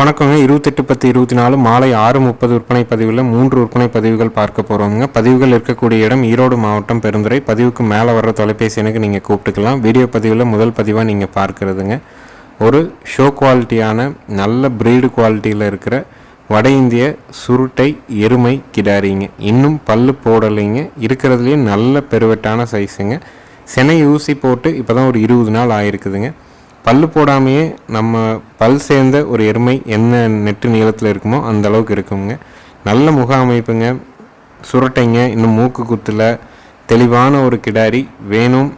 வணக்கங்க. இருபத்தெட்டு பத்து இருபத்தி நாலு மாலை ஆறு முப்பது விற்பனை பதிவில் மூன்று விற்பனை பதிவுகள் பார்க்க போகிறோங்க பதிவுகள் இருக்கக்கூடிய இடம் ஈரோடு மாவட்டம் பெருந்துறை. பதிவுக்கு மேலே வர்ற தொலைபேசி எனக்கு நீங்கள் கூப்பிட்டுக்கலாம். வீடியோ பதிவில் முதல் பதிவாக நீங்கள் பார்க்குறதுங்க. ஒரு ஷோ குவாலிட்டியான நல்ல பிரீடு குவாலிட்டியில் இருக்கிற வட இந்திய சுருட்டை எருமை கிடாரிங்க. இன்னும் பல்லு போடலைங்க. இருக்கிறதுலேயே நல்ல பெருவெட்டான சைஸுங்க செனை ஊசி போட்டு இப்போ தான் ஒரு இருபது நாள் ஆயிருக்குதுங்க. பல் போடாமையே நம்ம பல் சேர்ந்த ஒரு எருமை என்ன நெட்டு நீளத்தில் இருக்குமோ அந்த அளவுக்கு இருக்குங்க. நல்ல முக அமைப்புங்க. சுரட்டைங்க இன்னும் மூக்கு குத்தில் தெளிவான ஒரு கிடாரி வேணும்.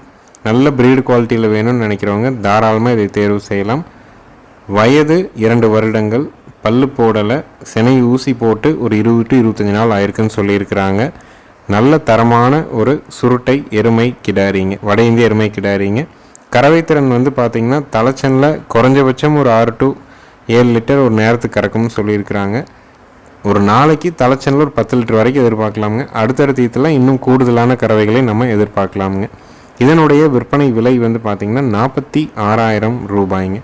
நல்ல பிரீடு குவாலிட்டியில் வேணும்னு நினைக்கிறவங்க தாராளமாக இதை தேர்வு செய்யலாம். வயது இரண்டு வருடங்கள் பல்லு போடலை சினை ஊசி போட்டு ஒரு இருபது டு இருபத்தஞ்சி நாள் ஆயிருக்குன்னு சொல்லியிருக்கிறாங்க. நல்ல தரமான ஒரு சுருட்டை எருமை கிடாரிங்க வட இந்திய எருமை கிடாரிங்க. கறவைத்திறன் வந்து பார்த்திங்கன்னா தலைச்சனில் குறைஞ்சபட்சம் ஒரு ஆறு டு ஏழு லிட்டர் ஒரு நேரத்துக்கு கறக்கும்னு சொல்லியிருக்கிறாங்க. ஒரு நாளைக்கு தலைச்சனில் ஒரு பத்து லிட்டர் வரைக்கும் எதிர்பார்க்கலாமுங்க. அடுத்தடுத்த ஈத்தில் இன்னும் கூடுதலான கறவைகளை நம்ம எதிர்பார்க்கலாமுங்க. இதனுடைய விற்பனை விலை வந்து பார்த்திங்கன்னா நாற்பத்தி ஆறாயிரம் ரூபாய்ங்க.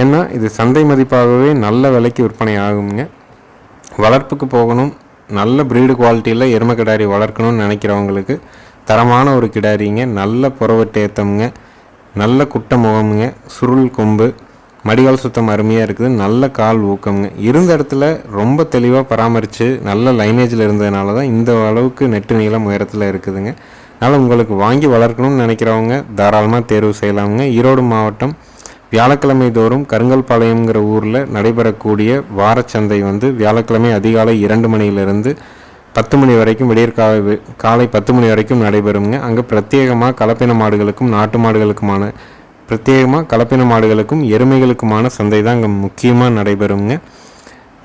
ஏன்னா இது சந்தை மதிப்பாகவே நல்ல விலைக்கு விற்பனை ஆகுங்க வளர்ப்புக்கு போகணும். நல்ல ப்ரீடு குவாலிட்டியில் எருமை கிடாரி வளர்க்கணும்னு நினைக்கிறவங்களுக்கு தரமான ஒரு கிடாரிங்க. நல்ல புறவட்டேத்தம்ங்க நல்ல குட்ட முகமுங்க சுருள் கொம்பு மடிகால் சுத்தம் அருமையாக இருக்குது நல்ல கால் ஊக்கம்ங்க. இருந்த இடத்துல ரொம்ப தெளிவாக பராமரித்து நல்ல லைனேஜில் இருந்ததுனால தான் இந்த அளவுக்கு நெட்டு நீளம் உயரத்தில் இருக்குதுங்க. அதனால் உங்களுக்கு வாங்கி வளர்க்கணும்னு நினைக்கிறவங்க தாராளமாக தேர்வு செய்யலாமுங்க. ஈரோடு மாவட்டம் வியாழக்கிழமை தோறும் கருங்கல்பாளையம்ங்கிற ஊரில் நடைபெறக்கூடிய வாரச்சந்தை வந்து வியாழக்கிழமை அதிகாலை இரண்டு மணியிலிருந்து பத்து மணி வரைக்கும் விடியற்காலை காலை பத்து மணி வரைக்கும் நடைபெறுங்க அங்கே பிரத்யேகமாக கலப்பின மாடுகளுக்கும் நாட்டு மாடுகளுக்குமான பிரத்யேகமாக கலப்பின மாடுகளுக்கும் எருமைகளுக்குமான சந்தை தான் அங்கே முக்கியமாக நடைபெறுங்க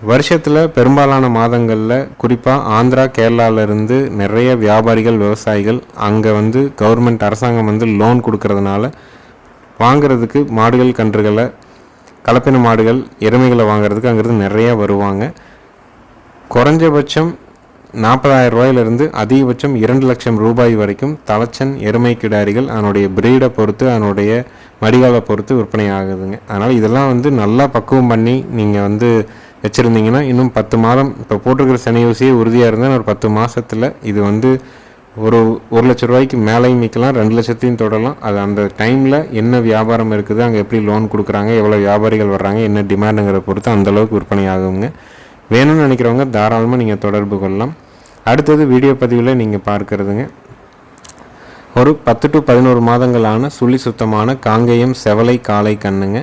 வருஷத்தில் பெரும்பாலான மாதங்களில் குறிப்பாக ஆந்திரா கேரளாவிலேருந்து நிறைய வியாபாரிகள் விவசாயிகள் அங்கே வந்து கவர்மெண்ட் அரசாங்கம் வந்து லோன் கொடுக்கறதுனால வாங்குறதுக்கு மாடுகள் கன்றுகளை கலப்பின மாடுகள் எருமைகளை வாங்கிறதுக்கு அங்கேருந்து நிறையா வருவாங்க. குறைஞ்சபட்சம் நாற்பதாயிரம் ரூபாயிலிருந்து அதிகபட்சம் இரண்டு லட்சம் ரூபாய் வரைக்கும் தலைச்சன் எருமை கிடாரிகள் அதனுடைய பிரீடை பொறுத்து அதனுடைய மடிகாலை பொறுத்து விற்பனை ஆகுதுங்க. அதனால் இதெல்லாம் வந்து நல்லா பக்குவம் பண்ணி நீங்கள் வந்து வச்சுருந்தீங்கன்னா இன்னும் பத்து மாதம் இப்போ போட்டிருக்கிற சனி ஊசியே உறுதியாக இருந்தால் ஒரு பத்து மாதத்தில் இது வந்து ஒரு ஒரு லட்ச ரூபாய்க்கு மேலேயும் விற்கலாம் ரெண்டு லட்சத்தையும் தொடரலாம் அது அந்த டைமில் என்ன வியாபாரம் இருக்குது அங்கே எப்படி லோன் கொடுக்குறாங்க எவ்வளோ வியாபாரிகள் வர்றாங்க என்ன டிமாண்டுங்கிற பொறுத்து அந்தளவுக்கு விற்பனை ஆகுங்க. வேணும்னு நினைக்கிறவங்க தாராளமாக நீங்கள் தொடர்பு கொள்ளலாம். அடுத்தது வீடியோ பதிவில் நீங்கள் பார்க்குறதுங்க. ஒரு பத்து டு பதினோரு மாதங்களான சுழி சுத்தமான காங்கேயம் செவலை காளை கண்ணுங்க.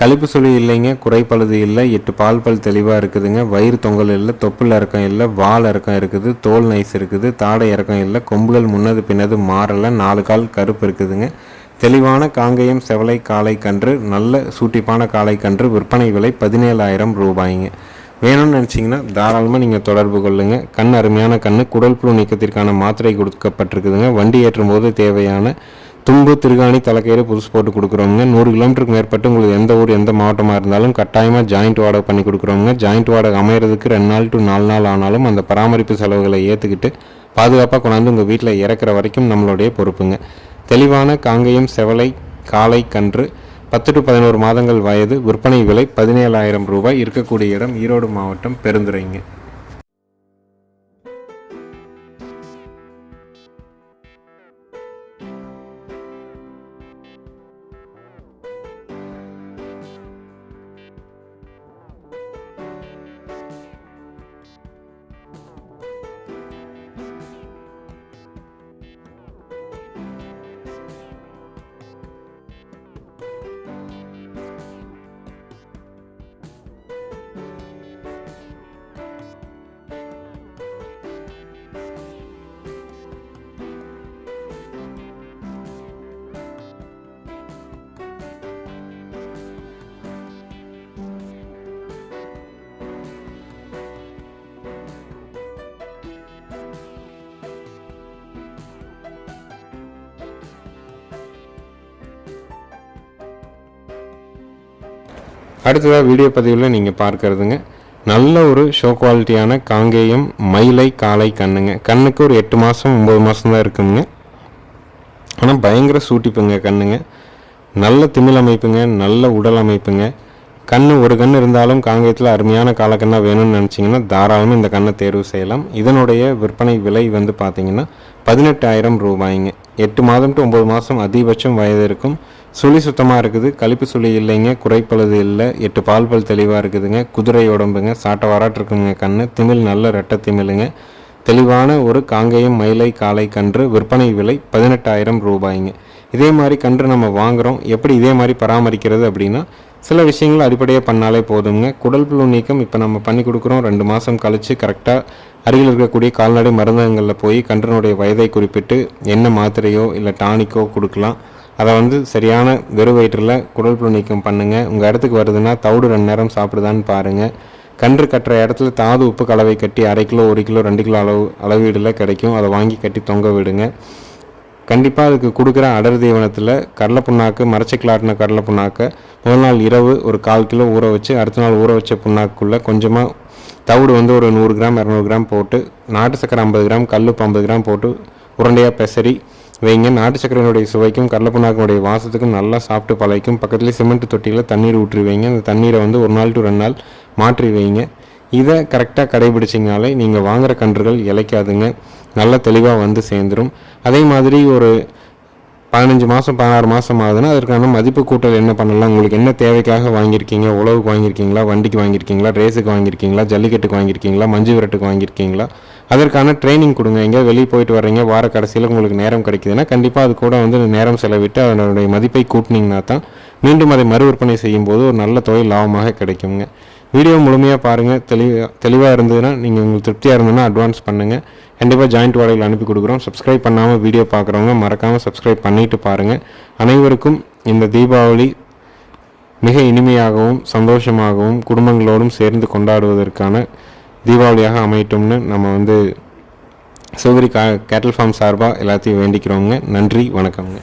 கழிப்பு சுழி இல்லைங்க குறைப்பழுது இல்லை எட்டு பால் பல் தெளிவாக இருக்குதுங்க. வயிறு தொங்கல் இல்லை தொப்புள் இறக்கம் இல்லை வால் இறக்கம் இருக்குது தோல் நைஸ் இருக்குது தாடை இறக்கம் இல்லை கொம்புகள் முன்னது பின்னது மாறலை நாலு கால் கருப்பு இருக்குதுங்க. தெளிவான காங்கேயம் செவலை காளை கன்று நல்ல சூட்டிப்பான காளை கன்று விற்பனை விலை பதினேழாயிரம் ரூபாய்ங்க. வேணும்னு நினச்சிங்கன்னா தாராளமாக நீங்கள் தொடர்பு கொள்ளுங்கள் கண் அருமையான கண் குடல் புழு நீக்கத்திற்கான மாத்திரை கொடுக்கப்பட்டிருக்குதுங்க. வண்டி ஏற்றும் போது தேவையான தும்பு திருகாணி தலைக்கையில் புதுசு போட்டு கொடுக்குறோங்க நூறு கிலோமீட்டருக்கு மேற்பட்டு உங்களுக்கு எந்த ஊர் எந்த மாவட்டமாக இருந்தாலும் கட்டாயமாக ஜாயிண்ட் வாடகை பண்ணி கொடுக்குறோங்க ஜாயிண்ட் வாடகை அமையிறதுக்கு ரெண்டு நாள் டு நாலு நாள் ஆனாலும் அந்த பராமரிப்பு செலவுகளை ஏற்றுக்கிட்டு பாதுகாப்பாக கொண்டாந்து உங்கள் வீட்டில் இறக்குற வரைக்கும் நம்மளுடைய பொறுப்புங்க. தெளிவான காங்கேயம் செவலை காளை கன்று பத்து டு பதினோரு மாதங்கள் வயது விற்பனை விலை பதினேழாயிரம் ரூபாய் இருக்கக்கூடிய இடம் ஈரோடு மாவட்டம் பெருந்துறைங்க. அடுத்ததாக வீடியோ பதிவில் நீங்கள் பார்க்குறதுங்க. நல்ல ஒரு ஷோ குவாலிட்டியான காங்கேயம் மயிலை காளை கண்ணுங்க. கண்ணுக்கு ஒரு எட்டு மாதம் ஒம்பது மாதம் தான் இருக்குங்க. ஆனால் பயங்கர சூட்டிப்புங்க கண்ணுங்க. நல்ல திமிழ் அமைப்புங்க நல்ல உடல் அமைப்புங்க. கண்ணு ஒரு கண் இருந்தாலும் காங்கேயத்தில் அருமையான காலக்கண்ணா வேணும்னு நினச்சிங்கன்னா தாராளமாக இந்த கண்ணை தேர்வு செய்யலாம். இதனுடைய விற்பனை விலை வந்து பார்த்திங்கன்னா பதினெட்டாயிரம் ரூபாய்ங்க. எட்டு மாதம் டு ஒம்பது மாதம் அதிகபட்சம் வயது இருக்கும். சுழி சுத்தமாக இருக்குது. கழிப்பு சுழி இல்லைங்க குறைப்பழுது இல்லை. எட்டு பால் பல் தெளிவாக இருக்குதுங்க. குதிரை உடம்புங்க சாட்டை வராட்டிருக்குங்க கண்ணு. திமிழ் நல்ல ரெட்டை திமிழுங்க தெளிவான ஒரு காங்கேயம் மயிலை காளை கன்று விற்பனை விலை பதினெட்டாயிரம் ரூபாய்ங்க. இதே மாதிரி கன்று நம்ம வாங்குகிறோம் எப்படி இதே மாதிரி பராமரிக்கிறது அப்படின்னா சில விஷயங்கள் அடிப்படையாக பண்ணாலே போதுங்க குடல் புழு நீக்கம் இப்போ நம்ம பண்ணி கொடுக்குறோம். ரெண்டு மாதம் கழித்து கரெக்டாக அருகில் இருக்கக்கூடிய கால்நடை மருந்தகங்களில் போய் கன்றனுடைய வயதை குறிப்பிட்டு என்ன மாத்திரையோ இல்லை டானிக்கோ கொடுக்கலாம். அதை வந்து சரியான வெறும் வயிற்றில் குடல் புழு நீக்கம் பண்ணுங்கள் உங்கள் இடத்துக்கு வருதுன்னா தவிடு ரெண்டு நேரம் சாப்பிடுதான்னு பாருங்கள் கன்று கட்டுற இடத்துல தாது உப்பு கலவை கட்டி அரை கிலோ ஒரு கிலோ ரெண்டு கிலோ அளவு அளவீடில் கிடைக்கும். அதை வாங்கி கட்டி தொங்க விடுங்க. கண்டிப்பாக அதுக்கு கொடுக்குற அடர் தீவனத்தில் கடலை புண்ணாக்கு மரச்சிக்கலாட்டின கடலை புண்ணாக்கை முதல் நாள் இரவு ஒரு கால் கிலோ ஊற வச்சு அடுத்த நாள் ஊற வச்ச புண்ணாக்குள்ளே கொஞ்சமாக தவிடு வந்து ஒரு நூறு கிராம் இரநூறு கிராம் போட்டு நாட்டு சக்கரை ஐம்பது கிராம் கல்லுப்பு ஐம்பது கிராம் போட்டு உருண்டையாக பெசரி வைங்க. நாட்டு சக்கரையினுடைய சுவைக்கும் கடலை வாசத்துக்கும் நல்லா சாப்பிட்டு பழகிக்கும். பக்கத்துலேயே சிமெண்ட் தொட்டியில் தண்ணீர் ஊற்றி வைங்க. அந்த தண்ணீரை வந்து ஒரு நாள் டு ரெண்டு நாள் மாற்றி வைங்க. இதை கரெக்டாக கடைபிடிச்சிங்கனாலே நீங்கள் வாங்குகிற கன்றுகள் இழைக்காதுங்க நல்ல தெளிவாக வந்து சேர்ந்துடும் அதே மாதிரி ஒரு பதினஞ்சு மாதம் பதினாறு மாதம் ஆகுதுன்னா அதற்கான மதிப்பு கூட்டல் என்ன பண்ணலாம்? உங்களுக்கு என்ன தேவைக்காக வாங்கியிருக்கீங்க? உழவுக்கு வாங்கியிருக்கீங்களா? வண்டிக்கு வாங்கியிருக்கீங்களா? ரேஸுக்கு வாங்கியிருக்கீங்களா? ஜல்லிக்கட்டுக்கு வாங்கியிருக்கீங்களா? மஞ்சு விரட்டுக்கு வாங்கியிருக்கீங்களா? அதற்கான ட்ரைனிங் கொடுங்க. எங்கே வெளியே போயிட்டு வர்றீங்க வார கடைசியில் உங்களுக்கு நேரம் கிடைக்குதுன்னா கண்டிப்பாக அது கூட வந்து நேரம் செலவிட்டு அதனுடைய மதிப்பை கூட்டினீங்கன்னா தான் மீண்டும் அதை மறு விற்பனை செய்யும்போது ஒரு நல்ல தொகை லாபமாக கிடைக்குங்க. வீடியோ முழுமையாக பாருங்கள் தெளிவாக தெளிவாக இருந்ததுன்னா நீங்கள் உங்களுக்கு திருப்தியாக இருந்ததுன்னா அட்வான்ஸ் பண்ணுங்கள் கண்டிப்பாக ஜாயிண்ட் வாடகையில் அனுப்பி கொடுக்குறோம். சப்ஸ்கிரைப் பண்ணாமல் வீடியோ பார்க்குறவங்க மறக்காமல் சப்ஸ்கிரைப் பண்ணிவிட்டு பாருங்கள் அனைவருக்கும் இந்த தீபாவளி மிக இனிமையாகவும் சந்தோஷமாகவும் குடும்பங்களோடும் சேர்ந்து கொண்டாடுவதற்கான தீபாவளியாக அமையட்டும்னு நம்ம வந்து சிவகிரி கா கேட்டல் ஃபார்ம் சார்பாக எல்லாத்தையும் வேண்டிக்கிறோங்க. நன்றி வணக்கம்ங்க.